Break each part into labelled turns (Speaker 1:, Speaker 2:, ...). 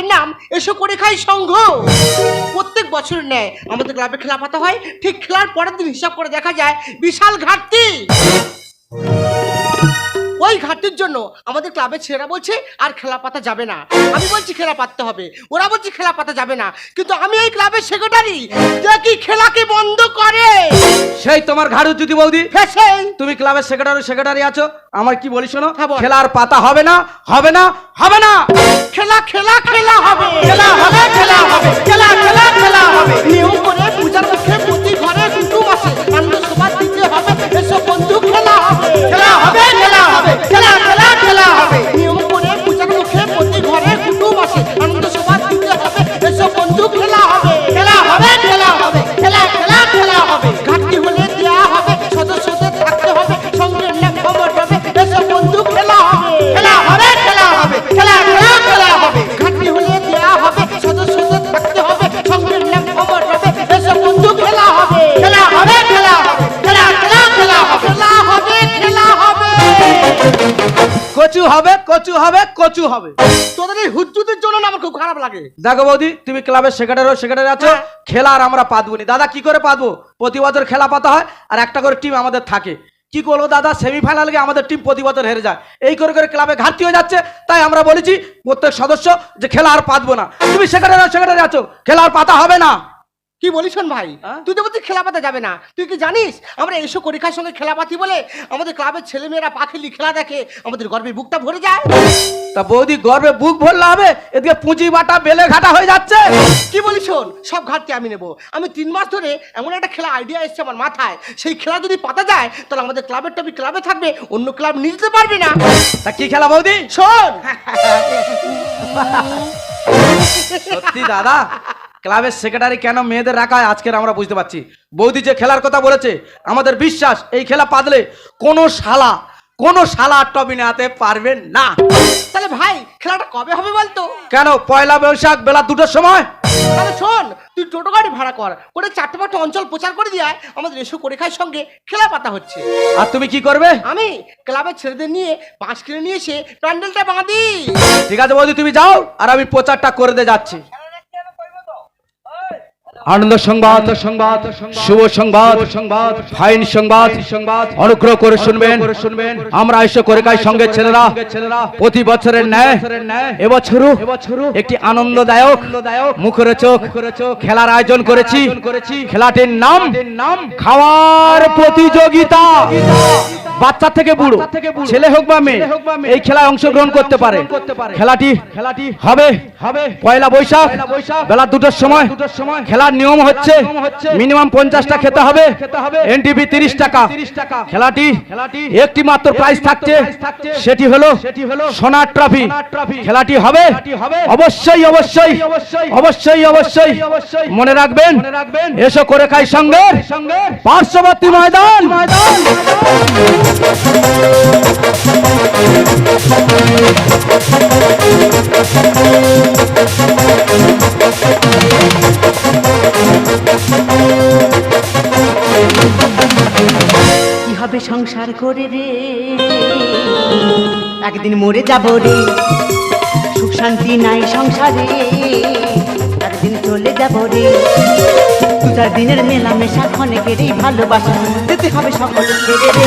Speaker 1: ক্লাবের নাম এসো করে খাই সংঘ। প্রত্যেক বছর নেয় আমাদের ক্লাবে খেলা পাতা হয়, ঠিক খেলার পরের দিন হিসাব করে দেখা যায় বিশাল ঘাটতি। ওই ঘাটতির জন্য আমাদের ক্লাবের ছেলেরা বলছে আর খেলা পাতা যাবে না। আমি বলছি খেলা পাততে হবে। ওরা বলছে খেলা পাতা যাবে না। কিন্তু আমি এই ক্লাবের সেক্রেটারি দেখি খেলাকে বন্ধ করে?
Speaker 2: সেই তোমার ঘাড়ু যদি বৌদি।
Speaker 1: ফেসেই
Speaker 2: তুমি ক্লাবের সেক্রেটারি সেক্রেটারি আছো। আমার কি বলি শোনো?
Speaker 1: হ্যাঁ।
Speaker 2: খেলার পাতা হবে না হবে না হবে না।
Speaker 1: খেলা খেলা খেলা হবে।
Speaker 2: খেলা হবে খেলা হবে। খেলা খেলা খেলা হবে।
Speaker 1: নিয়ম করে পূজার মুখে প্রতি ঘরে কুটুম আসে আনন্দ সবার দিতে হবে। এসব বন্ধু খেলা হবে।
Speaker 2: খেলা হবে খেলা হবে কচু হবে কচু হবে।
Speaker 1: তোদের এই হুজ্জুদের জন্য না আমার খুব খারাপ লাগে?
Speaker 2: দেখো বৌদি তুমি ক্লাবের সেক্রেটারি সেক্রেটারি আছো
Speaker 1: হ্যাঁ।
Speaker 2: খেলা আর আমরা পাতবো নি। দাদা কি করে পাতবো? প্রতি বছর খেলা পাতা হয় আর একটা করে টিম আমাদের থাকে। কি করব দাদা? সেমিফাইনাল গিয়ে আমাদের টিম প্রতি বছর হেরে যায়। এই করে করে ক্লাবে ঘাটতি হয়ে যাচ্ছে তাই আমরা বলেছি প্রত্যেক সদস্য যে খেলা আর পাতবো না। তুমি সেক্রেটারি সেক্রেটারি আছো খেলা আর পাতা হবে না।
Speaker 1: কি বলিস ভাই? তুই তো বলছিস খেলা পাতা যাবে না। তুই কি জানিস? আমরা এসো পরীক্ষার সঙ্গে খেলা পাতি বলে আমাদের ক্লাবের ছেলেমেয়েরা পাখিলি খেলা দেখে আমাদের গর্বে বুকটা ভরে যায়।
Speaker 2: তা বৌদি গর্বে বুক ভরলে হবে? এদিকে পুঁজি বাটা বেলে ঘাটা হয়ে যাচ্ছে।
Speaker 1: কি বলিস শোন? সব ঘাটতি আমি নেব। আমি তিন মাস ধরে এমন একটা খেলা আইডিয়া এসছে আমার মাথায়। সেই খেলা যদি পাতা যায় তাহলে আমাদের ক্লাবের টপি ক্লাবে থাকবে অন্য ক্লাব নিতে পারবে না।
Speaker 2: তা কি খেলা বৌদি?
Speaker 1: শোন!
Speaker 2: সত্যি দাদা ক্লাবের সেক্রেটারি কেন মেয়েদের রাখায় হয় আজকের আমরা বুঝতে পারছি। বৌদি যে খেলার কথা বলেছে আমাদের বিশ্বাস এই খেলা পাদলে কোনো শালা কোনো শালা টবি নেওয়াতে পারবেন না।
Speaker 1: তাহলে ভাই খেলাটা কবে হবে বলতো?
Speaker 2: কেন পয়লা বৈশাখ বেলা দুটোর সময়?
Speaker 1: তাহলে শোন তুই টোটো গাড়ি ভাড়া কর করে চারটে পাঁচটা অঞ্চল প্রচার করে দিয়ে আয়, আমাদের এসো পরীক্ষার সঙ্গে খেলা পাতা হচ্ছে।
Speaker 2: আর তুমি কি করবে?
Speaker 1: আমি ক্লাবের ছেলেদের নিয়ে পাঁচ কিলো নিয়ে এসে প্যান্ডেলটা বাঁধি।
Speaker 2: ঠিক আছে বৌদি তুমি যাও আর আমি প্রচারটা করে দিয়ে যাচ্ছি। আনন্দ সংবাদ সংবাদ শুভ সংবাদ সংবাদ ফাইন সংবাদ সংবাদ অনুগ্রহ করে শুনবেন। শুনবেন। আমরা এসে করে কাই সঙ্গে ছেলেরা। ছেলেরা। প্রতি বছরের ন্যায় এবছরও একটি আনন্দদায়ক মুখরোচক খেলার আয়োজন করেছি। করেছি। খেলাটির নাম নাম খাওয়ার প্রতিযোগিতা। বাচ্চা থেকে বুড়ো ছেলে হোক বা মেয়ে এই খেলায় অংশগ্রহণ করতে পারে। খেলাটি খেলাটি হবে। হবে। পয়লা বৈশাখ বেলা দুটোর সময় দুটোর সময়। খেলার নিয়ম হচ্ছে মিনিমাম পঞ্চাশটা খেতে হবে। এনটিভি তিরিশ টাকা। খেলাটি খেলাটি একটি মাত্র প্রাইজ থাকছে। সেটি হলো সেটি হলো সোনার ট্রফি খেলাটি হবে। অবশ্যই অবশ্যই অবশ্যই অবশ্যই মনে রাখবেন এসো করে খাই সঙ্গে। সঙ্গে। পার্শ্ববর্তী ময়দান। ময়দান।
Speaker 3: হবে সংসার করে রে? একদিন মরে যাব রে। সুখ শান্তি নাই সংসারে। চলে যাব রে। দু চার দিনের মেলামেশা, ক্ষণেকেরই ভালোবাসা। যেতে হবে সকল ছেড়ে রে।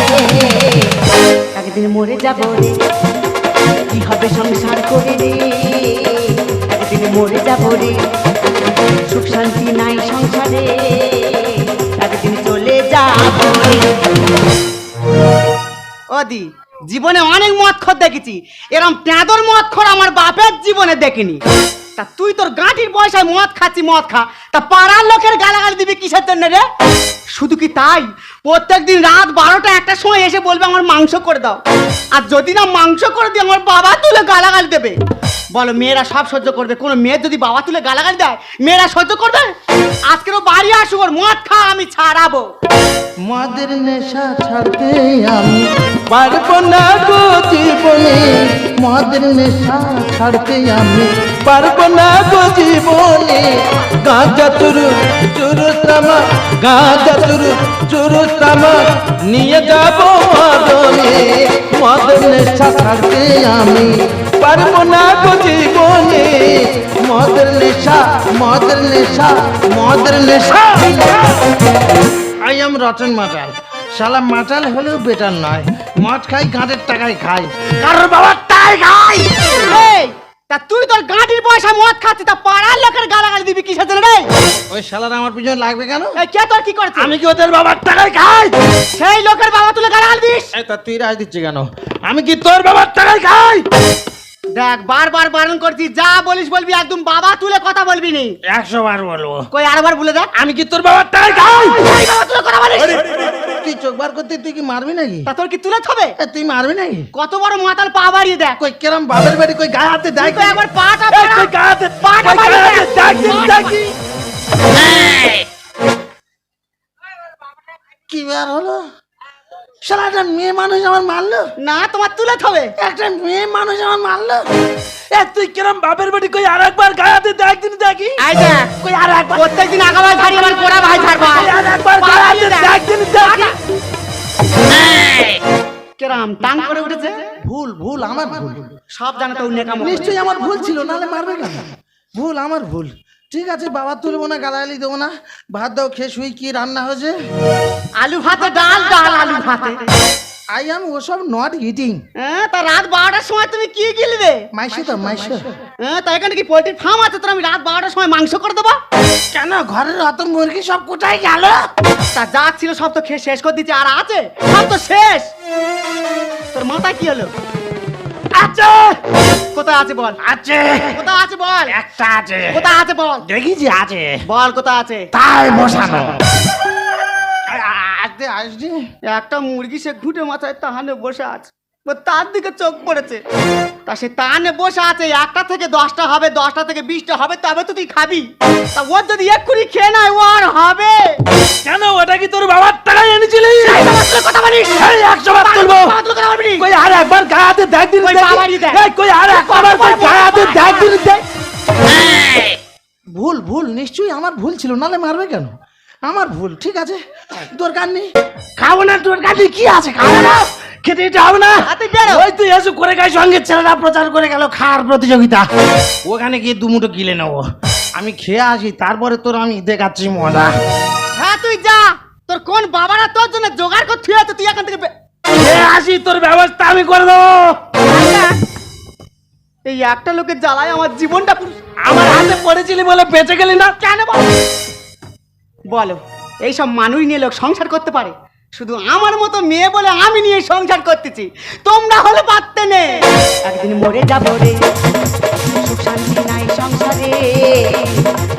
Speaker 3: একদিন মরে যাব রে। কি হবে সংসার করে রে? একদিন মরে যাব রে। সুখ শান্তি নাই সংসারে। একদিন চলে যাব
Speaker 4: ওদি জীবনে অনেক মদ খর দেখেছি। এরম পেঁদর মদ খর আমার বাপের জীবনে দেখিনি। তা তুই তোর গাঁটির পয়সায় মদ খাচ্ছি, মদ খা। তা পাড়ার লোকের গালাগালি দিবি কিসের জন্য রে? শুধু কি তাই? প্রত্যেকদিন রাত বারোটা একটা সময় এসে বলবে আমার মাংস করে দাও। আর যদি না মাংস করে দিই আমার বাবা তুলে গালাগালি দেবে। বলো, মেয়েরা সব সহ্য করবে। কোনো মেয়ে যদি বাবা তুলে গালাগালি দেয়, মেয়েরা সহ্য করবে? আজকেরও বাড়ি আসুক মদ খা, আমি ছাড়াবো।
Speaker 5: মদের নেশা ছাড়তে আমি পারব না গো জীবনে, মদের নেশা ছাড়তে আমি পারব না গো জীবনে। গাঁজা চুরু চুরু তামা, গাঁজা চুরু চুরু তামা নিয়ে যাব মদনে মদের নেশা ছাড়তে আমি পারব না গো জীবনে। মদের নেশা মদের নেশা মদের নেশা। আই এম রতন মাটাল শালা মাটাল হলেও বেটার নয়। মদ খাই গাঁটের টাকায় খাই। কারোর বাবার টাই খাই?
Speaker 4: এই, তা তুই তোর গাঁটির পয়সায় মদ খাচ্ছিস তা পাড়ার লোকের গালাগালি দিবি কিসের জন্য রে?
Speaker 5: ওই শালার আমার পিছনে লাগবে কেন?
Speaker 4: এই, কে তোর কি করেছে?
Speaker 5: আমি কি ওদের বাবার টাকায় খাই?
Speaker 4: সেই লোকের বাবা তুলে গালাগালি দিস।
Speaker 5: এই তা তুই রাজ দিচ্ছি কেন? আমি কি তোর বাবার টাকায় খাই?
Speaker 4: দেখ বারবার বারণ করছি যা বলিস বলবি একদম বাবা তুলে কথা বলবি নি।
Speaker 5: একশো বার বলব।
Speaker 4: কই আরেকবার বলে দেখ।
Speaker 5: আমি কি তোর বাবার টাকায় খাই
Speaker 4: বাবা তুলে কথা বলিস?
Speaker 5: তুই চোখ বার করতে তুই কি মারবি নাকি?
Speaker 4: তা তোর কি তুলে হবে
Speaker 5: তুই মারবি নাকি?
Speaker 4: কত বড় মাতাল পা বাড়িয়ে দেখ।
Speaker 5: কই কেরম বাবার বাড়ি? কই গায়ে হাতে দেখ।
Speaker 4: তুই একবার পাটা বাড়া।
Speaker 5: কই গায়ে হাতে
Speaker 4: পাটা
Speaker 5: কই
Speaker 4: দেখ।
Speaker 5: কি বার হলো? শালা একটা মেয়ে মানুষ আমার মারলো?
Speaker 4: না তোমার তুলে হবে
Speaker 5: একটা মেয়ে মানুষ আমার মারলো? এ তুই কিরম বাপের বাড়ি কই আর একবার গায়ে হাতে দেখ দিন দেখি।
Speaker 4: আই দেখ।
Speaker 5: কই আর একবার
Speaker 4: প্রত্যেকদিন আগাবাই ধারি আমার গোড়া ভাই
Speaker 5: কই আর একবার গায়ে হাতে দেখ। দিন দেখি।
Speaker 4: কেরাম টাং করে উঠেছে?
Speaker 5: ভুল ভুল আমার ভুল।
Speaker 4: সব জানে তো নেকাম।
Speaker 5: নিশ্চয়ই আমার ভুল ছিল নাহলে মারবে কেন? ভুল আমার ভুল। ঠিক আছে বাবা তুলবো না গালাগালি দেবো না। ভাত দাও খেয়ে শুই কি রান্না হয়েছে?
Speaker 4: আলু ভাতে ডাল ডাল আলু ভাতে।
Speaker 5: আই এম ওসব নট ইটিং
Speaker 4: হ্যাঁ তা রাত বারোটার সময় তুমি কি গিলবে?
Speaker 5: মাইশো তো মাইশো।
Speaker 4: হ্যাঁ তা এখানে কি পোল্ট্রির ফার্ম আছে? তোর আমি রাত বারোটার সময় মাংস করে দেবো?
Speaker 5: কেন ঘরের অত মুরগি সব কোথায় গেল?
Speaker 4: তা যা ছিল সব তো খেয়ে শেষ করে দিচ্ছে আর আছে? সব তো শেষ। তোর মাথায় কি হলো?
Speaker 5: আছে
Speaker 4: কোথায় আছে বল?
Speaker 5: আছে।
Speaker 4: কোথায় আছে বল?
Speaker 5: একটা আছে।
Speaker 4: কোথায় আছে বল?
Speaker 5: দেখেছি আছে।
Speaker 4: বল কোথায় আছে?
Speaker 5: তাই বসানো। আসতে আসতে।
Speaker 4: একটা মুরগি সে ঘুটে মাথায় তাহানে বসে আছে। ও তার দিকে চোখ পড়েছে। তা সে তাহানে বসে আছে একটা থেকে দশটা হবে দশটা থেকে বিশটা হবে তবে তো তুই খাবি। তা ওর যদি এক্ষুনি খেয়ে নেয় ও আর হবে।
Speaker 5: কেন? ওটা কি তোর বাবার টাকায় এনেছিলি?
Speaker 4: কথা বলিস?
Speaker 5: একশো বার তুলবো।
Speaker 4: বাবা তুলে কথা বলবি
Speaker 5: কই আর একবার গায়ে হাতে দেখ দিন
Speaker 4: কই
Speaker 5: দেখি।
Speaker 4: বাবারই দেখ।
Speaker 5: এই কই আর একবার গায়ে হাতে দেখ দিন ভুল ভুল নিশ্চয়ই আমার ভুল ছিল নালে মারবে কেন? আমার ভুল ঠিক আছে? দরকার নেই। খাব না দরকার নেই কি আছে? খাব না। খেতে দিতে হবে না। ওই তুই এসে করে গাই সঙ্গে ছেলেরা প্রচার করে গেল খাওয়ার প্রতিযোগিতা। ওখানে গিয়ে দুমুটো গিলে নেব। আমি খেয়ে আসি তারপরে তোর আমি দেখাচ্ছি মজা।
Speaker 4: হ্যাঁ তুই যা। তোর কোন বাবারা তোর জন্য জোগাড় করতে আছে তুই এখান থেকে
Speaker 5: খেয়ে আসি তোর ব্যবস্থা আমি করে দেবো।
Speaker 4: এই একটা লোকের জ্বালায় আমার জীবনটা
Speaker 5: আমার হাতে পড়েছিলি বলে বেঁচে গেলি না?
Speaker 4: কেন বল? বলো এইসব মানুষ নিয়ে লোক সংসার করতে পারে। শুধু আমার মতো মেয়ে বলে আমি নিয়ে সংসার করতেছি। তোমরা হলে পারতে নে। একদিন মরে যাব রে। সুখ শান্তি নাই সংসারে।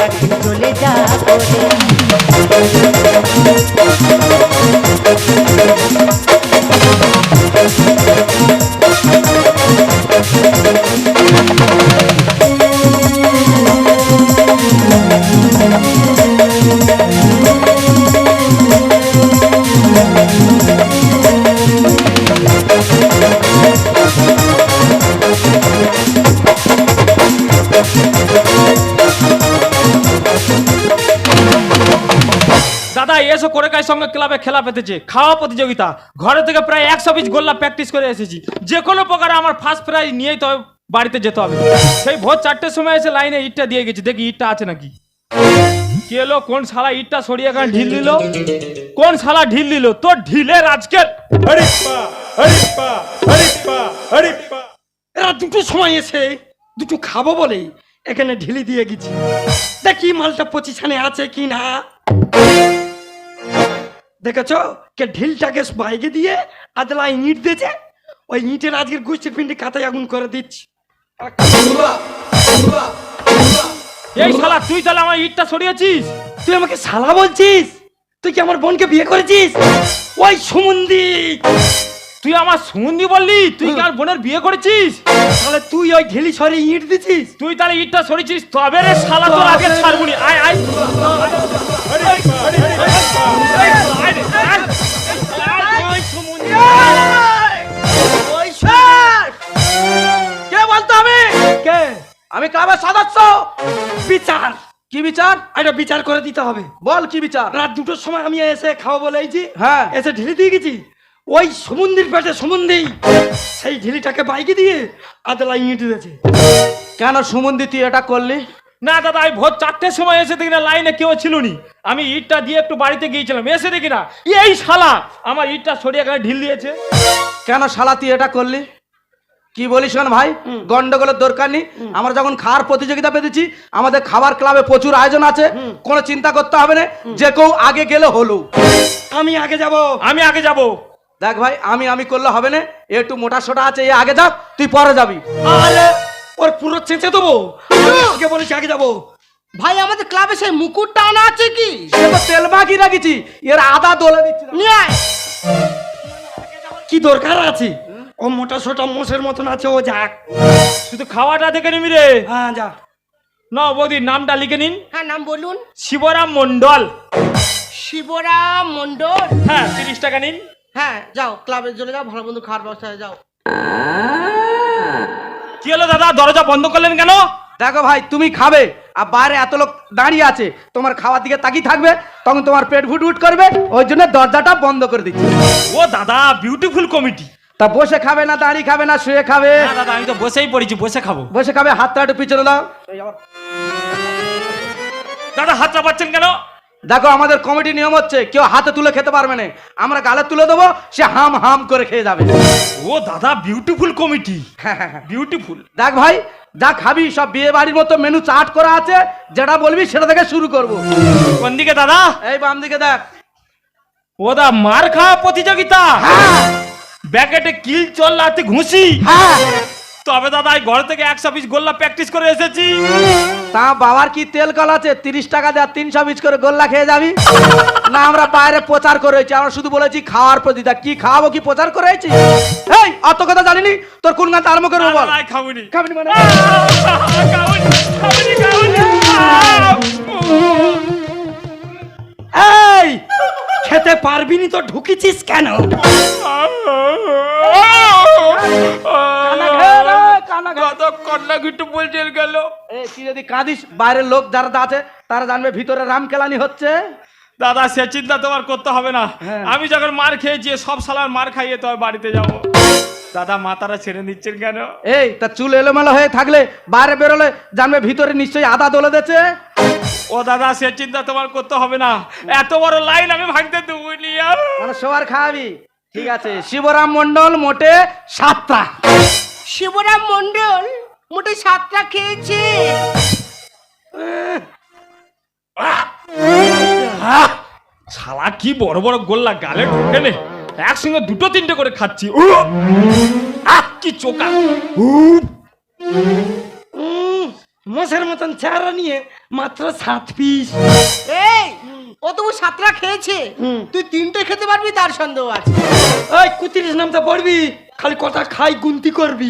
Speaker 4: একদিন চলে যাব রে।
Speaker 6: দাদা কাজ সঙ্গে ক্লাবে খেলা পেতেছে, খাওয়া প্রতিযোগিতা। ঘরে থেকে প্রায় একশো পিস গোল্লা প্র্যাকটিস করে এসেছি। যে কোনো প্রকারে আমার ফার্স্ট প্রাইজ নিয়েই তবে বাড়িতে যেতে হবে। সেই ভোর চারটের সময় এসে লাইনে ইটটা দিয়ে গেছি, দেখি ইটটা আছে নাকি। কে এলো, কোন শালা ইটটা সরিয়ে এখানে ঢিল দিল? কোন শালা ঢিল দিল? তোর ঢিলের
Speaker 7: এরা দুটো সময় এসে দুটো খাব বলে এখানে ঢিলি দিয়ে গেছি। দেখি মালটা পজিশনে আছে কি না। দেখেছ? কে ঢিলটাকে বাইকে দিয়ে আদলা ইট দিয়েছে ওই ইটের আজকের গুষ্টির পিন্ডি কাতায় আগুন করে দিচ্ছি।
Speaker 6: এই শালা তুই তাহলে আমার ইটটা সরিয়েছিস?
Speaker 7: তুই আমাকে শালা বলছিস? তুই কি আমার বোনকে বিয়ে করেছিস? ওই সুমন্দি!
Speaker 6: তুই আমার সুমন্দি বললি? তুই কার বোনের বিয়ে করেছিস?
Speaker 7: তাহলে তুই ওই ঢিলি সরে ইট দিছিস?
Speaker 6: তুই তাহলে ইটটা সরিয়েছিস? তবে রে শালা তোর আগে ছাড়বুনি আয় আয়।
Speaker 7: কে আমি
Speaker 2: ক্লাবের সদস্য
Speaker 7: বিচার
Speaker 2: কি বিচার
Speaker 7: একটা বিচার করে দিতে হবে
Speaker 2: বল কি বিচার
Speaker 7: রাত দুটোর সময় আমি এসে খাওয়া বলে এইছি
Speaker 2: হ্যাঁ।
Speaker 7: এসে ঢিলি দিয়ে গেছি ওই সমুদ্রের পেটে সমুদ্রেই সেই ঢিলিটাকে বাইকে দিয়ে আদলা ইঁট দিয়েছে
Speaker 2: কেন সুমন্দি, তুই এটা করলি
Speaker 6: না দাদা আমি ভোর চারটের সময় এসে দেখি না লাইনে কেউ ছিল নি আমি ইটটা দিয়ে একটু বাড়িতে গিয়েছিলাম এসে দেখি না এই শালা আমার ইটটা সরিয়ে এখানে ঢিল দিয়েছে।
Speaker 2: কেন শালা তুই এটা করলি? কি বলিস শোন ভাই গন্ডগোলের দরকার নেই। আমরা যখন খাওয়ার প্রতিযোগিতা পেতেছি আমাদের খাবার ক্লাবে প্রচুর আয়োজন আছে কোনো চিন্তা করতে হবে না যে কেউ আগে গেলে হলো।
Speaker 7: আমি আগে যাব।
Speaker 6: আমি আগে যাব।
Speaker 2: দেখ ভাই আমি আমি করলে হবে না একটু মোটা সোটা আছে এ আগে যাক তুই পরে যাবি।
Speaker 7: আরে ওর পুরো চেঁচে দেবো। আগে বলেছি আগে যাব।
Speaker 1: ভাই আমাদের ক্লাবে সেই মুকুটটা আনা আছে কি?
Speaker 2: সে তেল মাখি রাখিছি এর আদা দোলে দিচ্ছি।
Speaker 1: নিয়ে আয়।
Speaker 7: কি দরকার আছে? ও মোটা সোটা মোষের মতন আছে ও যাক।
Speaker 6: শুধু খাওয়াটা দেখে নিবি রে।
Speaker 7: হ্যাঁ যা।
Speaker 6: না বৌদি নামটা লিখে নিন।
Speaker 1: হ্যাঁ নাম বলুন।
Speaker 6: শিবরাম মন্ডল
Speaker 1: শিবরাম মন্ডল
Speaker 6: হ্যাঁ তিরিশ টাকা নিন।
Speaker 1: হ্যাঁ যাও ক্লাবে চলে যাও ভালো বন্ধু খাওয়ার ব্যবস্থা যাও।
Speaker 6: কি হলো দাদা? দরজা বন্ধ করলেন কেন?
Speaker 2: দেখো ভাই তুমি খাবে আর বাইরে এত লোক দাঁড়িয়ে আছে তোমার খাওয়ার দিকে তাকিয়ে থাকবে তখন তোমার পেট ফুট ফুট করবে ওই জন্য দরজাটা বন্ধ করে দিচ্ছি।
Speaker 6: ও দাদা বিউটিফুল কমিটি
Speaker 2: তা বসে খাবে না দাঁড়িয়ে খাবে না শুয়ে খাবে?
Speaker 6: না দাদা আমি তো বসেই পড়েছি বসে খাব।
Speaker 2: বসে খাবে হাতটা একটু পিছনে দাও।
Speaker 6: দাদা হাতটা পাচ্ছেন কেন?
Speaker 2: দেখো আমাদের কমিটি নিয়ম হচ্ছে কেউ হাতে তুলে খেতে পারবে না। আমরা গালে তুলে দেবো সে হাম হাম করে খেয়ে যাবে।
Speaker 6: ও দাদা বিউটিফুল কমিটি
Speaker 2: হ্যাঁ, হ্যাঁ, হ্যাঁ।
Speaker 6: বিউটিফুল
Speaker 2: দেখ ভাই যা খাবি সব বিয়ে বাড়ির মতো মেনু চার্ট করা আছে যেটা বলবি সেটা থেকে শুরু করব।
Speaker 6: কোন দিকে দাদা?
Speaker 2: এই বাম দিকে দেখ।
Speaker 6: ও দা মার খাওয়া প্রতিযোগিতা। ব্যাকেটে কিল চল লাতে ঘুষি।
Speaker 2: হ্যাঁ।
Speaker 6: তবে দাদা ঘর থেকে একশো পিস গোল্লা প্র্যাকটিস করে এসেছি।
Speaker 2: তা বাবার কি তেল কল আছে? তিরিশ টাকা দেওয়া তিনশো পিস করে গোল্লা খেয়ে যাবি? না আমরা বাইরে প্রচার করেছি আমরা শুধু বলেছি খাওয়ার প্রতিটা কি খাওয়াবো কি প্রচার করেছি এই অত কথা জানিনি? তোর কোন গান আরম্ভ করব বল
Speaker 6: খাবুনি
Speaker 2: মানে!
Speaker 7: এই খেতে পারবি নি তো ঢুকিছিস কেন?
Speaker 6: গিট্টু বলতে গেল।
Speaker 2: এ, তুই যদি কাঁদিস বাইরের লোক যারা আছে তারা জানবে ভিতরে রাম কেলানি হচ্ছে।
Speaker 6: দাদা সে চিন্তা তোমার করতে হবে না।
Speaker 2: হ্যাঁ।
Speaker 6: আমি যখন মার খেয়েছি সব সালার মার খাইয়ে তো বাড়িতে যাব। দাদা মাতারা ছেড়ে নিচ্ছেন কেন?
Speaker 2: এই তা চুল এলোমেলো হয়ে থাকলে বাইরে বেরোলে জানবে ভিতরে নিশ্চয়ই আদা দলে দেছে
Speaker 6: ও দাদা সে চিন্তা তোমার করতে হবে না। এত বড় লাইন আমি ভাঙতে আর।
Speaker 2: মানে সবার খাওয়াবি। ঠিক আছে শিবরাম মন্ডল মোটে সাতটা।
Speaker 1: শিবরাম মন্ডল মোটে সাতটা খেয়েছে।
Speaker 6: আহ! শালা কি বড় বড় গোল্লা গালে ঢুকে নে। একসঙ্গে দুটো তিনটে করে খাচ্ছি। উ! আহ, কি চোকা।
Speaker 7: উম, মোষের মতন চেহারা নিয়ে মাত্র সাত পিস।
Speaker 1: এই ও তবু সাতটা খেয়েছে। তুই তিনটে খেতে পারবি তার সন্দেহ আছে।
Speaker 7: ওই কুতিরিশ নামটা পড়বি। খালি কথা খাই গুনতি করবি।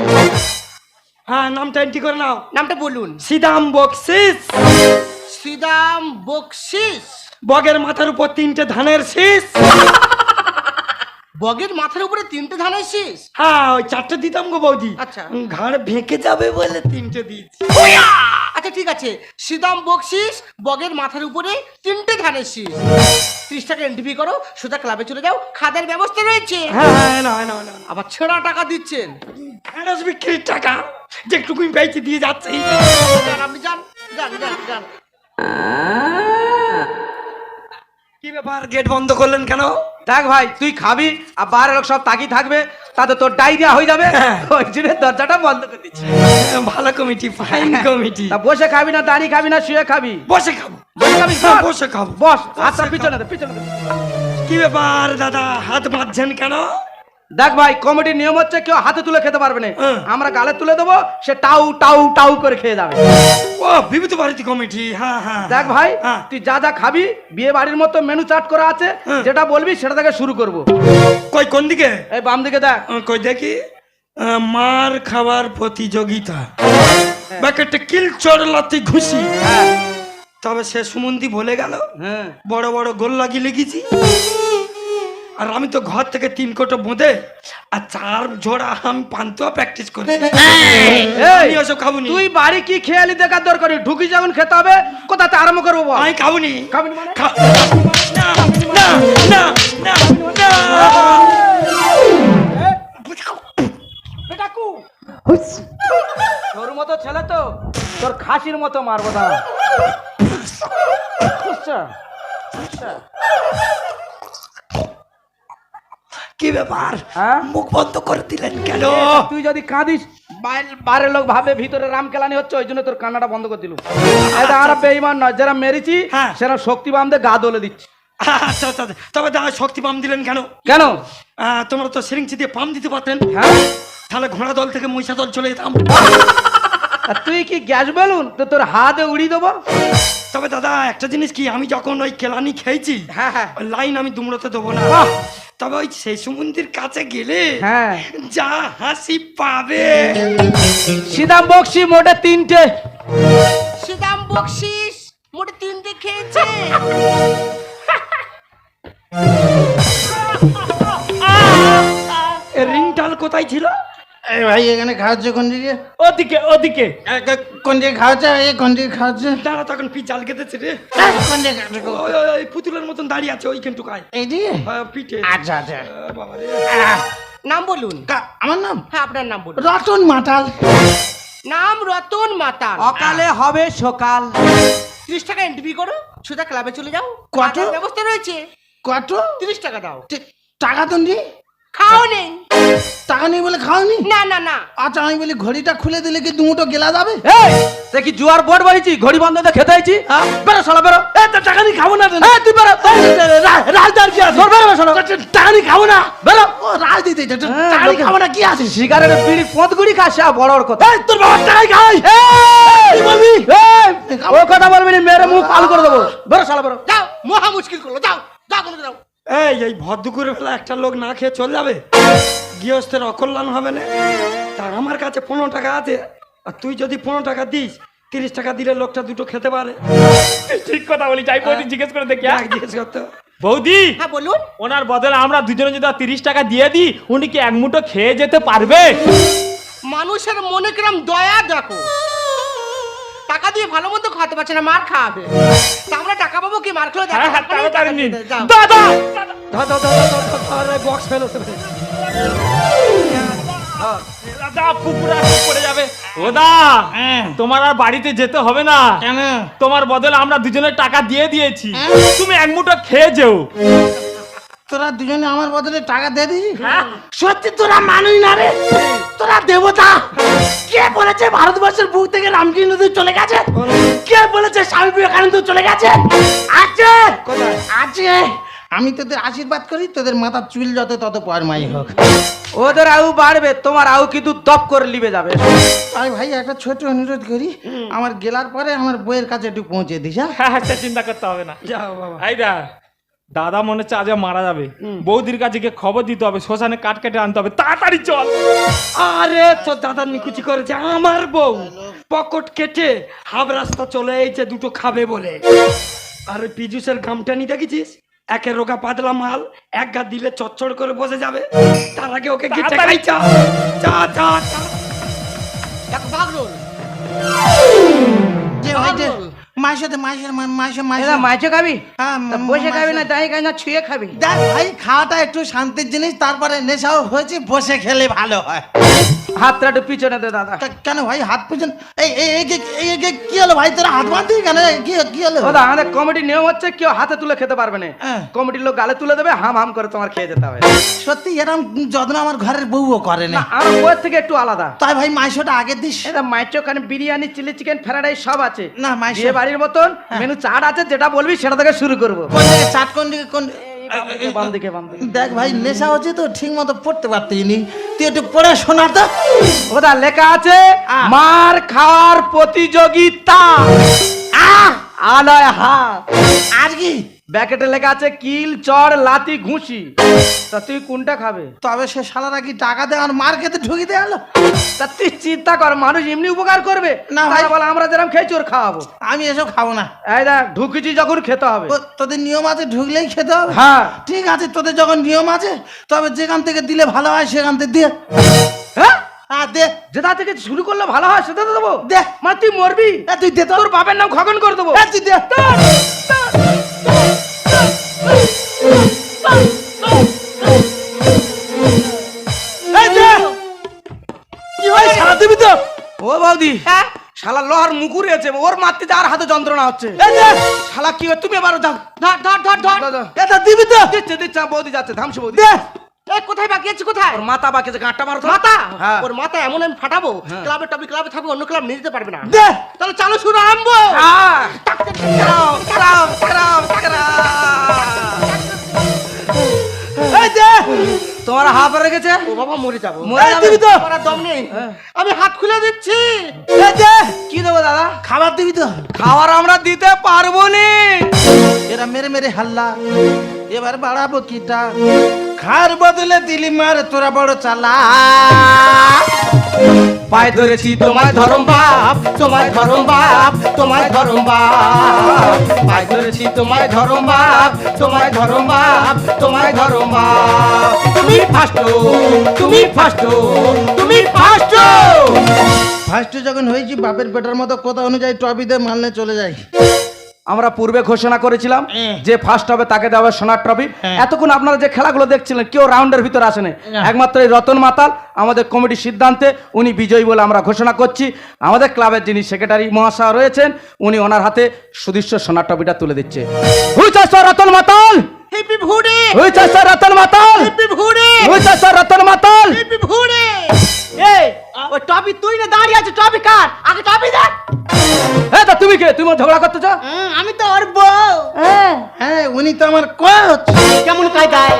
Speaker 7: হ্যাঁ নামটা এন্ট্রি করে নাও।
Speaker 1: নামটা বলুন।
Speaker 7: সিদাম বকশিস।
Speaker 1: সিদাম বকশিস।
Speaker 7: বগের মাথার উপর তিনটে ধানের শীষ।
Speaker 1: বগের মাথার উপরে তিনটে ধান শীষ
Speaker 7: হ্যাঁ ওই চারটে দিতাম গো বৌদি।
Speaker 1: আচ্ছা।
Speaker 7: ঘাড় ভেঙে যাবে বলে তিনটে দিয়েছি।
Speaker 1: আচ্ছা ঠিক আছে। শ্রীদাম বকশিস বগের মাথার উপরে তিনটে ধানের শীষ ত্রিশ টাকা এন্ট্রি করো সোজা ক্লাবে চলে যাও খাদের ব্যবস্থা রয়েছে।
Speaker 7: হ্যাঁ হ্যাঁ না না না
Speaker 1: আবার ছেঁড়া টাকা দিচ্ছেন।
Speaker 7: ঢেঁড়স বিক্রির টাকা? যেটুকুই পেয়েছি দিয়ে যাচ্ছি।
Speaker 1: আপনি যান যান যান যান।
Speaker 7: কি ব্যাপার গেট বন্ধ করলেন কেন?
Speaker 2: দেখ ভাই তুই খাবি আর বাইরের লোক সব তাকিয়ে থাকবে তাতে তোর ডায়রিয়া হয়ে যাবে।
Speaker 7: হ্যাঁ।
Speaker 2: ওই জন্য দরজাটা বন্ধ করে দিচ্ছি।
Speaker 7: ভালো কমিটি ফাইন কমিটি।
Speaker 2: তা বসে খাবি না দাঁড়িয়ে খাবি না শুয়ে খাবি।
Speaker 7: বসে খাব।
Speaker 2: বসে খাবি
Speaker 7: হ্যাঁ, বসে। খাব।
Speaker 2: বস হাতটা
Speaker 7: বসে
Speaker 2: পিছনে দে পিছনে দে।
Speaker 7: কি ব্যাপার দাদা হাত বাঁধছেন কেন?
Speaker 2: দেখ ভাই কমিটির নিয়ম হচ্ছে কেউ হাতে তুলে খেতে পারবে না।
Speaker 7: হ্যাঁ।
Speaker 2: আমরা গালে তুলে দেবো সে টাউ টাউ টাউ করে খেয়ে যাবে।
Speaker 7: ও বিভূত ভারতী কমিটি হ্যাঁ হ্যাঁ
Speaker 2: দেখ ভাই
Speaker 7: হ্যাঁ।
Speaker 2: তুই যা যা খাবি বিয়ে বাড়ির মতো মেনু চার্ট করা আছে
Speaker 7: হ্যাঁ।
Speaker 2: যেটা বলবি সেটা থেকে শুরু করব।
Speaker 7: কই কোন দিকে?
Speaker 2: এই বাম দিকে দেখ।
Speaker 7: কই দেখি। মার খাবার প্রতিযোগিতা। ব্যাকেটে কিল চড়লাতে ঘুষি।
Speaker 2: হ্যাঁ।
Speaker 7: তবে সে সুমন্দি বলে গেল।
Speaker 2: হ্যাঁ।
Speaker 7: বড় বড় গোল লাগিয়ে লেগেছি। আর আমি তো ঘর থেকে তিন কোটো বোঁধে আর চার জোড়া আম পান্তুয়া প্র্যাকটিস করি
Speaker 2: এই
Speaker 7: ওসব খাবুনি
Speaker 2: তুই বাড়ি কি খেয়ালি দেখার দরকার ঢুকি যখন খেতে হবে কোথাতে আরম্ভ করব
Speaker 7: আমি খাবুনি
Speaker 2: খাবুনি মানে?
Speaker 7: না না না না তোর
Speaker 2: মতো ছেলে তো তোর খাসির মতো মারবো দাঁড়া। আচ্ছা, আচ্ছা।
Speaker 7: কি ব্যাপার?
Speaker 2: হ্যাঁ?
Speaker 7: মুখ বন্ধ করে দিলেন কেন?
Speaker 2: তুই যদি কাঁদিস বাইরে- বাইরের লোক ভাবে ভিতরে রাম কেলানি হচ্ছে ওই জন্য তোর কান্নাটা বন্ধ করে দিলু এটা আর বেইমান নয় যারা মেরেছি
Speaker 7: হ্যাঁ।
Speaker 2: সেরা শক্তি বামদের গা দলে দিচ্ছি।
Speaker 7: আচ্ছা আচ্ছা আচ্ছা। তবে দাদা শক্তি পাম দিলেন কেন?
Speaker 2: কেন?
Speaker 7: তোমরা তো সিরিঞ্চি দিয়ে পাম দিতে পারতেন।
Speaker 2: হ্যাঁ।
Speaker 7: তাহলে ঘোড়া দল থেকে মহিষা দল চলে যেতাম।
Speaker 2: আর তুই কি গ্যাস বেলুন? তো তোর হাতে উড়িয়ে দেবো?
Speaker 7: তবে দাদা একটা জিনিস কি আমি যখন ওই কেলানি খেয়েছি
Speaker 2: হ্যাঁ হ্যাঁ।
Speaker 7: ওই লাইন আমি দুমড়োতে দেবো না। তবে ওই সেই সমুদ্রের কাছে গেলে
Speaker 2: হ্যাঁ।
Speaker 7: যা হাসি পাবে।
Speaker 2: সিদাম বক্সি মোটে তিনটে।
Speaker 1: সুদাম বকশিস মোটে তিনটে খেয়েছে।
Speaker 7: রিং টাল কোথায় ছিল?
Speaker 5: এই ভাই এখানে খাওয়াচ্ছে কোন দিকে?
Speaker 6: ওদিকে ওদিকে।
Speaker 5: এ, ক- কোন দিকে খাওয়াচ্ছে? এই কোন দিকে খাওয়াচ্ছে?
Speaker 7: দাঁড়া তখন পি জাল কেটেছে রে।
Speaker 5: কোন দিকে
Speaker 7: ওই, ওই, ওই পুতুলের মতন দাঁড়িয়ে আছে
Speaker 5: এই দিকে?
Speaker 7: পিঠে।
Speaker 5: আচ্ছা আচ্ছা।
Speaker 7: বাবা রে।
Speaker 1: নাম বলুন।
Speaker 5: আমার নাম?
Speaker 1: হ্যাঁ আপনার নাম বলুন।
Speaker 5: রতন মাতাল।
Speaker 1: নাম রতন মাতাল।
Speaker 2: অকালে হবে সকাল।
Speaker 1: ত্রিশ টাকা এন্ট্রি করো সুদা ক্লাবে চলে যাও।
Speaker 5: কত?
Speaker 1: ব্যবস্থা রয়েছে।
Speaker 5: কত?
Speaker 1: তিরিশ টাকা দাও।
Speaker 5: টাকা তো নেই।
Speaker 1: খাও নেই
Speaker 5: টাকা নেই বলে খাওনি?
Speaker 1: না না না।
Speaker 5: আচ্ছা আমি বলি ঘড়িটা খুলে দিলে কি দুমুটো গেলা যাবে?
Speaker 2: এই সে জুয়ার বোর্ড বাড়িছি ঘড়ি বন্ধ দিয়ে খেতে আইছি? বেরো শালা বেরো।
Speaker 5: এ তো টাকা নিয়ে খাব না
Speaker 2: এই তুই বেরো।
Speaker 5: রাজদার কি আছে?
Speaker 2: বেরো শালা।
Speaker 5: টাকা নিয়ে খাব না।
Speaker 2: বেরো।
Speaker 5: ও এটা, এটা,
Speaker 2: হ্যাঁ,
Speaker 5: টাকা নিয়ে খাব না কি আছে?
Speaker 2: বিড়ি পথ গুড়ি খাস আর বড় বড় কথা।
Speaker 5: এই তোর বাবার টাকাই খাই
Speaker 2: বলবি? ও কথা বলবি মেরে মুখ পাল করে দেবো। বেরো শালা বেরো।
Speaker 1: যাও মহা মুশকিল করল যাও যাও কোনো যাও
Speaker 7: এই এই ভদ্রকুরের বেলা একটা লোক না খেয়ে চলে যাবে? গৃহস্থের অকল্যাণ হবে না? তা আমার কাছে পনেরো টাকা আছে। আর তুই যদি পনেরো টাকা দিস তিরিশ টাকা দিলে লোকটা দুটো খেতে পারে।
Speaker 6: ঠিক কথা বলি যাই বৌদি জিজ্ঞেস করে দেখি হ্যাঁ?
Speaker 7: জিজ্ঞেস করতে
Speaker 6: বৌদি!
Speaker 1: হ্যাঁ বলুন।
Speaker 6: ওনার বদলে আমরা দুজনে যদি তিরিশ টাকা দিয়ে দিই উনি কি এক মুঠো খেয়ে যেতে পারবে?
Speaker 1: মানুষের মনে কিরম দয়া দেখো। টাকা দিয়ে ভালো মন্দ খাওয়াতে পারছে না মার খাওয়াবে। তা আমরা টাকা পাবো কি? মার খেলে
Speaker 6: হ্যাঁ হ্যাঁ তাড়াতাড়ি নিন। দাদা!
Speaker 7: বক্স ফেলো
Speaker 6: দাদা পুকুরে পড়ে যাবে। ও দা তোমার আর বাড়িতে যেতে হবে না।
Speaker 5: কেন?
Speaker 6: তোমার বদলে আমরা দুজনে টাকা দিয়ে দিয়েছি। তুমি এক মুঠো খেয়ে যেও।
Speaker 5: তোরা দুজনে আমার বদলে টাকা দিয়ে দিস
Speaker 6: হ্যাঁ।
Speaker 5: সত্যি তোরা মানুষ না রে। তোরা দেবতা। কে বলেছে ভারতবর্ষের বুক থেকে রামকৃষ্ণ দেব চলে গেছে? কে বলেছে স্বামী বিবেকানন্দ চলে গেছে? আছে। আছে। আমি তোদের আশীর্বাদ করি তোদের মাথার চুল যত তত পরমাই হোক।
Speaker 2: ওদের আউ বাড়বে তোমার আউ কিন্তু দপ করে লিবে যাবে।
Speaker 5: আমি ভাই একটা ছোট অনুরোধ করি আমার গেলার পরে আমার বইয়ের কাছে একটু পৌঁছে দিস হ্যাঁ?
Speaker 6: হ্যাঁ হ্যাঁ চিন্তা করতে হবে না।
Speaker 7: যাও বাবা।
Speaker 6: এই দা দাদা মনে হচ্ছে আজ মারা যাবে। বৌদির কাছে গিয়ে খবর দিতে হবে শ্মশানে কাট কেটে আনতে হবে। তাড়াতাড়ি চল।
Speaker 7: আরে তোর দাদা নিকুচি করেছে আমার বউ। পকট কেটে হাফ রাস্তা চলে এইছে দুটো খাবে বলে। আর ওই পিজুসের গামটানি দেখেছিস? একে রোগা পাতলা মাল এক গা দিলে চচ্চড় করে বসে যাবে। তার আগে ওকে গিয়ে
Speaker 6: তাড়াতাড়ি।
Speaker 7: ঠেকাই চা চা চা চা।
Speaker 1: দেখো ভাগরোল
Speaker 5: যে ওই যে তো সাথে মাঝে মায়ের
Speaker 2: এরা খাবি?
Speaker 5: হ্যাঁ,
Speaker 2: বসে খাবি না দাঁড়িয়ে খাবি না ছুঁয়ে খাবি?
Speaker 5: দেখ ভাই খাওয়াটা একটু শান্তির জিনিস তারপরে নেশাও হয়েছে বসে খেলে ভালো হয়।
Speaker 2: হাতটা একটু পিছনে দে দাদা।
Speaker 5: কেন ভাই? হাত পেছন এই কি- হলো ভাই? তোরা হাত বাঁধবি কেন? কি কি হলো?
Speaker 2: দাদা আমাদের কমিটির নিয়ম হচ্ছে কেউ হাতে তুলে খেতে পারবে না।
Speaker 5: হ্যাঁ।
Speaker 2: কমিটির লোক গালে তুলে দেবে হাম হাম করে তোমার খেয়ে যেতে হবে।
Speaker 5: সত্যি এরম যত্ন আমার ঘরের বউও করে না।
Speaker 2: আমার বইয়ের থেকে একটু আলাদা।
Speaker 5: তাই ভাই মাংসটা আগে দিস।
Speaker 2: এটা মাইচো কানে biryani chilli chicken fried rice সব আছে।
Speaker 5: না, মাইশো-
Speaker 2: বাড়ির মতন মেনু চাট আছে যেটা বলবি সেটা থেকে শুরু করব।
Speaker 5: চাট কোন দিকে কোন দেখ ভাই নেশা হচ্ছে তো ঠিক মতো পড়তে পারতিনি তুই একটু পড়ে শোনা তো
Speaker 2: ওটা লেখা আছে। মার খাওয়ার প্রতিযোগিতা।
Speaker 5: আহ!
Speaker 2: আলয় হা
Speaker 5: আর কি?
Speaker 2: ব্যাকেটে লেখা আছে কিল চড় লাতি ঘুষি। তা তুই কোনটা খাবে?
Speaker 5: তবে সে শালারা কি টাকা দেয় আর মার খেতে ঢুকি দেয় আলো?
Speaker 2: তা তুই চিন্তা কর মানুষ এমনি উপকার করবে।
Speaker 5: না ভাই।
Speaker 2: বলে আমরা যেরকম খেয়েছি ওর খাওয়াবো।
Speaker 5: আমি এসব খাব না।
Speaker 2: এই দেখ ঢুকেছি যখন খেতে হবে।
Speaker 5: তোদের নিয়ম আছে ঢুকলেই খেতে হবে?
Speaker 2: হ্যাঁ।
Speaker 5: ঠিক আছে তোদের যখন নিয়ম আছে তবে যেখান থেকে দিলে ভালো হয় সেখান থেকে দিয়ে
Speaker 2: হ্যাঁ?
Speaker 5: হ্যাঁ দে।
Speaker 2: যেটা থেকে শুরু করলে ভালো হয় সেটা দেবো।
Speaker 5: দে।
Speaker 2: মানে তুই মরবি?
Speaker 5: তুই দে
Speaker 2: তোর। বাপের নাম খগন করে দেবো।
Speaker 5: এ, তুই দে।
Speaker 2: ও বৌদি
Speaker 1: হ্যাঁ?
Speaker 2: শালা লোহার মুকুর এসে ওর মারতে যার হাতে যন্ত্রণা হচ্ছে। শালা কি তুমি এবার যাও।
Speaker 1: ধর ধর ধর ধর।
Speaker 2: দাও, দাও। এটা দিবি তো। দিচ্ছে দিচ্ছে বৌদি যাচ্ছে ধামসি বৌদি।
Speaker 1: এ কোথায় বাকি আছে কোথায়?
Speaker 2: ওর মাথা বাকি গাঁটটা মারো
Speaker 1: মাথা?
Speaker 2: হ্যাঁ।
Speaker 1: ওর মাথা এমন আমি ফাটাবো
Speaker 2: হ্যাঁ।
Speaker 1: ক্লাবে টবি ক্লাবে থাকবে অন্য ক্লাব নিয়ে যেতে পারবে না। তাহলে চালু শুরু
Speaker 2: আহ! তোমার হাফ রেখেছে
Speaker 1: ও বাবা মরে যাব।
Speaker 2: মরে যাবে। তো?
Speaker 1: আমার দম নেই। আমি হাত খুলে দিচ্ছি।
Speaker 2: কি দেবো দাদা?
Speaker 5: খাবার দিবি তো।
Speaker 2: খাবার আমরা দিতে পারব না।
Speaker 5: এরা মেরে মেরে হাল্লা। এবার বাড়াবো কিটা? খার বদলে দিলি মার, তোরা বড় চালা
Speaker 2: পায়ে ধরেছি
Speaker 1: তোমার ধরম বাপ তোমায় ধরম বাপ, তোমার ধরম বাপ। পাই ধরেছি তোমায় ধরম বাপ তোমায় ধরম বাপ তোমায় ধরম বাপ। তুমি ফাস্ট তুমি ফাস্ট তুমি ফাস্ট
Speaker 5: ফার্স্ট যখন হয়েছি, বাপের পেটার মতো কথা অনুযায়ী ট্রফিতে মালনে চলে যাই।
Speaker 2: আমরা পূর্বে ঘোষণা করেছিলাম
Speaker 5: হ্যাঁ।
Speaker 2: যে ফার্স্ট হবে তাকে দেওয়া হবে সোনার ট্রফি এতক্ষণ আপনারা যে খেলাগুলো দেখছিলেন কেউ রাউন্ডের ভিতরে আসেনি। একমাত্র এই রতন মাতাল আমাদের কমিটির সিদ্ধান্তে উনি বিজয়ী বলে আমরা ঘোষণা করছি। আমাদের ক্লাবের যিনি সেক্রেটারি মহাশয় রয়েছেন উনি ওনার হাতে সুদৃশ্য সোনার ট্রফিটা তুলে দিচ্ছে। রতন মাতাল!
Speaker 1: হিপি ভুড়ি!
Speaker 2: হুইচাস রতন মাতাল!
Speaker 1: হিপি ভুড়ি!
Speaker 2: হুইচাস রতন মাতাল!
Speaker 4: এই! ওই টপি তুই না দাঁড়িয়ে আছে টপি কার? আগে টপি দেখ!
Speaker 2: হ্যাঁ তা তুমি কে? তুমি ঝগড়া করতে চাও?
Speaker 4: আমি তো ওর বউ।
Speaker 5: হ্যাঁ। উনি তো আমার কোচ।
Speaker 4: কেমন কায়দায়?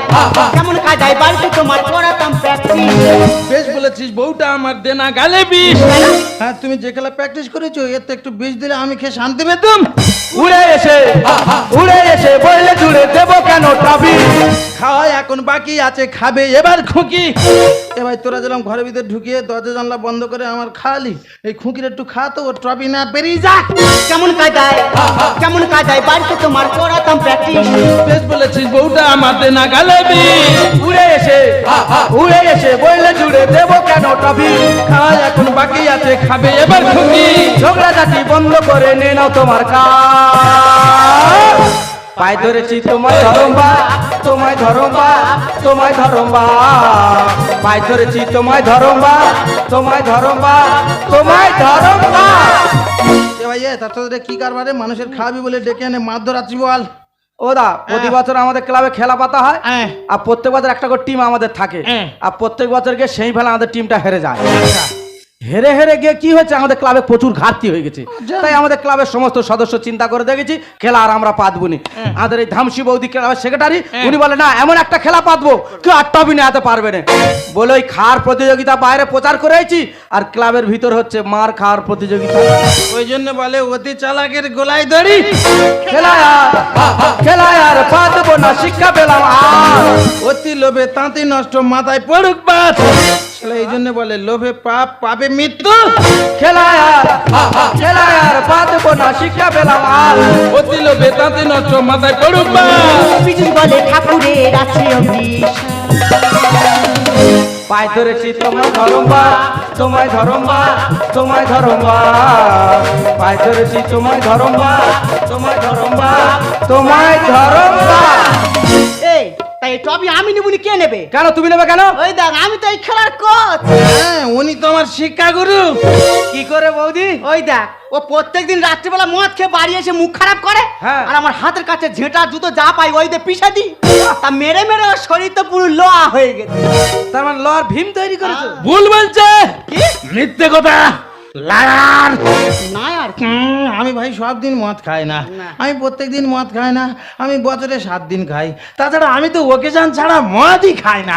Speaker 4: কেমন কায়দায়? বাড়িতে তোমার করাতাম প্র্যাকটিস
Speaker 5: বেশ বলেছিস বউটা আমার দেনা গালে বিষ। হ্যাঁ তুমি যে খেলা প্র্যাকটিস করেছ এর তো একটু বিষ দিলে আমি খেয়ে শান্তি পেতাম।
Speaker 2: উড়ে এসে উড়ে এসে বললে জুড়ে দেবো কেন ট্রফি?
Speaker 5: খাওয়া এখন বাকি আছে খাবে এবার খুকি। এবার তোরা যেরকম ঘরের ভিতরে ঢুকিয়ে দরজা জানলা বন্ধ করে আমার খালি এই খুকির একটু খা তো ও ট্রফি না বেরিয়ে যা।
Speaker 4: কেমন কায়দায়? কেমন বাড়িতে তোমার করাতাম প্র্যাকটিস
Speaker 5: বেশ বলেছিস বউটা আমার দেনা গালে বিষ
Speaker 2: উড়ে এসে উড়ে এসে বললে জুড়ে দেবো কেন ট্রফি
Speaker 5: খাওয়া এখন বাকি আছে খাবে এবার খুকি
Speaker 2: ঝগড়া জাতি বন্ধ করে নে নাও তোমার কাজ। পায়ে ধরেছি তোমায় ধরম্বা তোমায় ধরম্বা তোমায় ধরম্বা। পায়ে ধরেছি তোমায় ধরম্বা তোমায় ধরম্বা তোমায় ধরম্বা।
Speaker 5: এ তার সাথে কি কারবারে? মানুষের খাবি বলে ডেকে এনে মারধর আছি বল।
Speaker 2: ওরা প্রতি বছর আমাদের ক্লাবে খেলা পাতা হয়
Speaker 5: হ্যাঁ।
Speaker 2: আর প্রত্যেক বছর একটা করে টিম আমাদের থাকে
Speaker 5: হ্যাঁ।
Speaker 2: আর প্রত্যেক বছর গিয়ে সেই ফেলা আমাদের টিমটা হেরে যায়। হেরে হেরে গিয়ে কি হয়েছে? আমাদের ক্লাবে প্রচুর ঘাটতি হয়ে গেছে। তাই আমাদের ক্লাবের সমস্ত সদস্য চিন্তা করে দেখেছি খেলা আর আমরা পাতবনি। আমাদের এই ধামসি বৌদি ক্লাবের সেক্রেটারি উনি বলে না এমন একটা খেলা পাতবো কেউ আর টবি নিতে পারবে না। বলে ওই খাওয়ার প্রতিযোগিতা বাইরে প্রচার করেছি আর ক্লাবের ভিতর হচ্ছে মার খাওয়ার প্রতিযোগিতা।
Speaker 5: ওই জন্য বলে অতি চালাকের গোলায় দড়ি।
Speaker 2: খেলায় আর খেলায় আর পাতবো না শিক্ষা পেলাম আর।
Speaker 5: অতি লোভে তাঁতি নষ্ট মাথায় পড়ুক শালা এই জন্য বলে লোভে পাপ পাপে মৃত্যু?
Speaker 2: খেলায় আর খেলায় আর পাতবো না শিক্ষা পেলাম আর।
Speaker 5: অতি লোভে তাঁতি নষ্ট মাথায় পড়ুক বাত
Speaker 4: বিজুই বলে ঠাকুরের আছে অমৃত
Speaker 2: পায়ে ধরেছি তোমায় ধরম্বা তোমায় ধরম্বা তোমায় ধরম্বা পায়ে ধরেছি তোমায় ধরম্বা তোমায় ধরম্বা তোমায় ধরম্বা
Speaker 4: তাই এই টপি আমি নিবুনি কে নেবে?
Speaker 2: কেন তুমি নেবে কেন?
Speaker 4: ওই দেখ আমি তো এই খেলার কোচ।
Speaker 5: হ্যাঁ উনি তো আমার শিক্ষাগুরু।
Speaker 2: কি করে বৌদি?
Speaker 4: ওই দেখ ও প্রত্যেকদিন রাত্রিবেলা মদ খেয়ে বাড়ি এসে মুখ খারাপ করে
Speaker 2: হ্যাঁ।
Speaker 4: আর আমার হাতের কাছে ঝেঁটা জুতো যা পাই ওই দিয়ে পিষে দিই। তা মেরে মেরে ওর শরীর তো পুরো লোয়া হয়ে গেছে।
Speaker 2: তার মানে লর ভীম তৈরি করেছ?
Speaker 5: ভুল বলছে।
Speaker 4: কি?
Speaker 5: মিথ্যে কথা। লাগার
Speaker 4: না আর
Speaker 5: আমি ভাই সব দিন মদ খাই না। আমি প্রত্যেক দিন মদ খাই না। আমি বছরে সাত দিন খাই। তাছাড়া আমি তো ওকেশন ছাড়া মদই খাই না।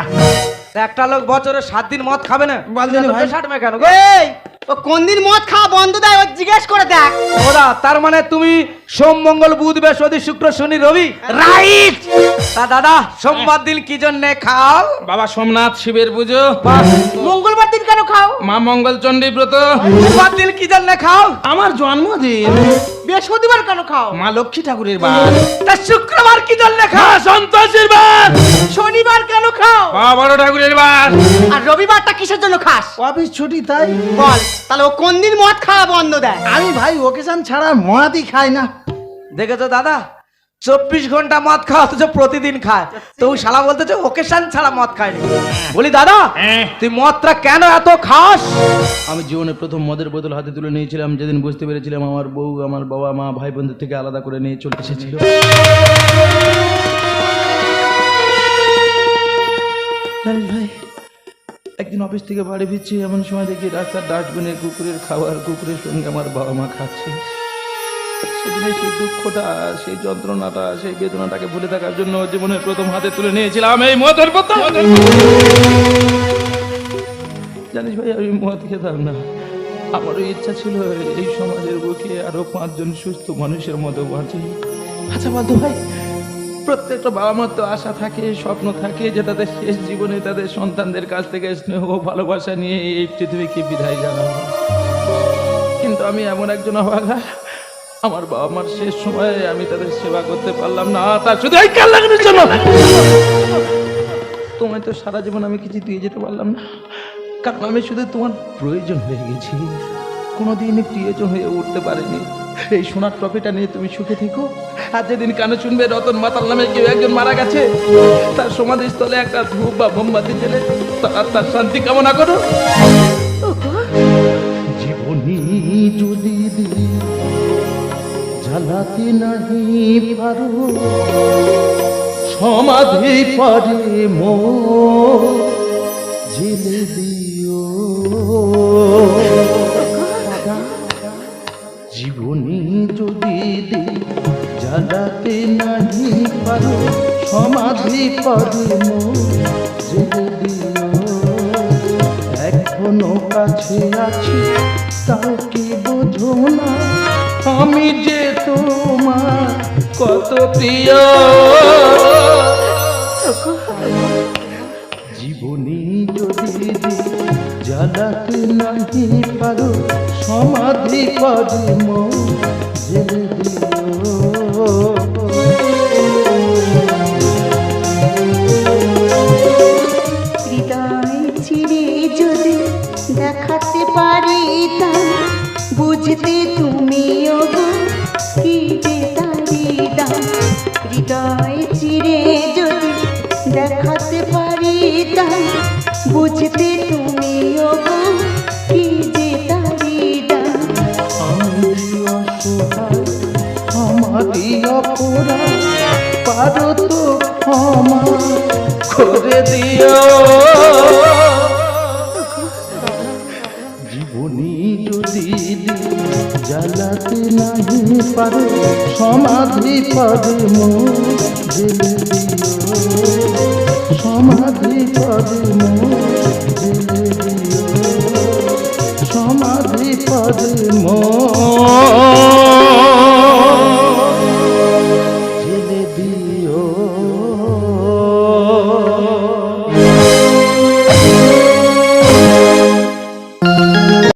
Speaker 2: একটা লোক বছরে সাত দিন মদ খাবে না?
Speaker 5: ভাই।
Speaker 2: ষাট কেন গো?
Speaker 4: এই! ও কোন দিন মদ খাওয়া বন্ধ দেয়? ও জিজ্ঞেস করে দেখ।
Speaker 2: ওরা তার মানে তুমি সোম মঙ্গল বুধ বৃহস্পতি শুক্র শনি রবি।
Speaker 5: রাইট
Speaker 2: তা দাদা সোমবার দিন কি জন্য খাও?
Speaker 8: বাবা সোমনাথ শিবের পুজো।
Speaker 1: মঙ্গলবার দিন কেন খাও?
Speaker 8: মা মঙ্গল চণ্ডী ব্রত।
Speaker 2: সোমবার দিন কি জন্য খাও?
Speaker 5: আমার জন্মদিন।
Speaker 1: বৃহস্পতিবার কেন খাও?
Speaker 5: মা লক্ষ্মী ঠাকুরের বার।
Speaker 2: তা শুক্রবার কি জন্য খাও?
Speaker 8: সন্তোষের বার।
Speaker 1: শনিবার কেন খাও?
Speaker 8: মা বড় ঠাকুরের বার।
Speaker 4: আর রবিবারটা কিসের জন্য খাস?
Speaker 5: অফিস ছুটি তাই।
Speaker 4: বল তাহলে ও কোন দিন মদ খাওয়া বন্ধ দেয়?
Speaker 5: আমি ভাই ওকেশন ছাড়া মদই খাই না।
Speaker 2: দেখেছ দাদা? চব্বিশ ঘণ্টা মদ খাওয়া অথচ প্রতিদিন খায়। তো ওই শালা বলতেছে ওকেশন ছাড়া মদ খায়নি। বলি দাদা তুই মদটা কেন এত খাস?
Speaker 8: আমি জীবনে প্রথম মদের বোতল হাতে তুলে নিয়েছিলাম। যেদিন বুঝতে পেরেছিলাম আমার বউ আমার বাবা মা ভাই বোনদের থেকে আলাদা করে নিয়ে চলে এসেছিল। ভাই একদিন অফিস থেকে বাড়ি ফিরছি এমন সময় দেখি রাস্তার ডাস্টবিনে কুকুরের খাবার কুকুরের সঙ্গে আমার বাবা মা খাচ্ছে। সেদিনে সেই দুঃখটা, সেই যন্ত্রণাটা, সেই বেদনাটাকে ভুলে থাকার জন্য জীবনের প্রথম হাতে তুলে নিয়েছিলাম এই মদের বোতল। জানিস ভাই, আমি মদ খেতাম না। আমারও ইচ্ছা ছিল এই সমাজের বুকে আরও পাঁচজন সুস্থ মানুষের মতো বাঁচি। আচ্ছা বলতো ভাই, প্রত্যেকটা বাবা মার তো আশা থাকে, স্বপ্ন থাকে যে তাদের শেষ জীবনে তাদের সন্তানদের কাছ থেকে স্নেহ ভালোবাসা নিয়ে এই পৃথিবীকে বিদায় জানাব। কিন্তু আমি এমন একজন অভাগা আমার বাবা মার শেষ সময়ে আমি তাদের সেবা করতে পারলাম না। তা শুধু এই কাল লাগানোর জন্য। তোমায় তো সারা জীবন আমি কিছু দিয়ে যেতে পারলাম না। কারণ আমি শুধু তোমার প্রয়োজন হয়ে গেছি। কোনোদিন প্রিয়জন হয়ে উঠতে পারিনি। এই সোনার ট্রফিটা নিয়ে তুমি সুখে থেকো। আর যেদিন কানে শুনবে রতন মাতাল নামে কেউ একজন মারা গেছে তার সমাধিস্থলে একটা ধূপ বা মোমবাতি জেলে তার তার শান্তি কামনা করো। জীবনী যদি দিই জ্বালাতে নাহি পারো। সমাধি পারে মো জেলে কত প্রিয়। জীবনী যদি জ্বালাতে নাহি পারো সমাধি করে জেলে দিও
Speaker 4: দেখাতে পারি তা বুঝতে তুমিও চিরে যদি দেখাতে পারি তা বুঝতে তুমিও কি যে তারি দাম
Speaker 8: আমি অসহায় পারো তো ক্ষমা করে দিও। নাহি সমাধি পদ মো দিল সমাধি পদ মো দিল সমাধি মো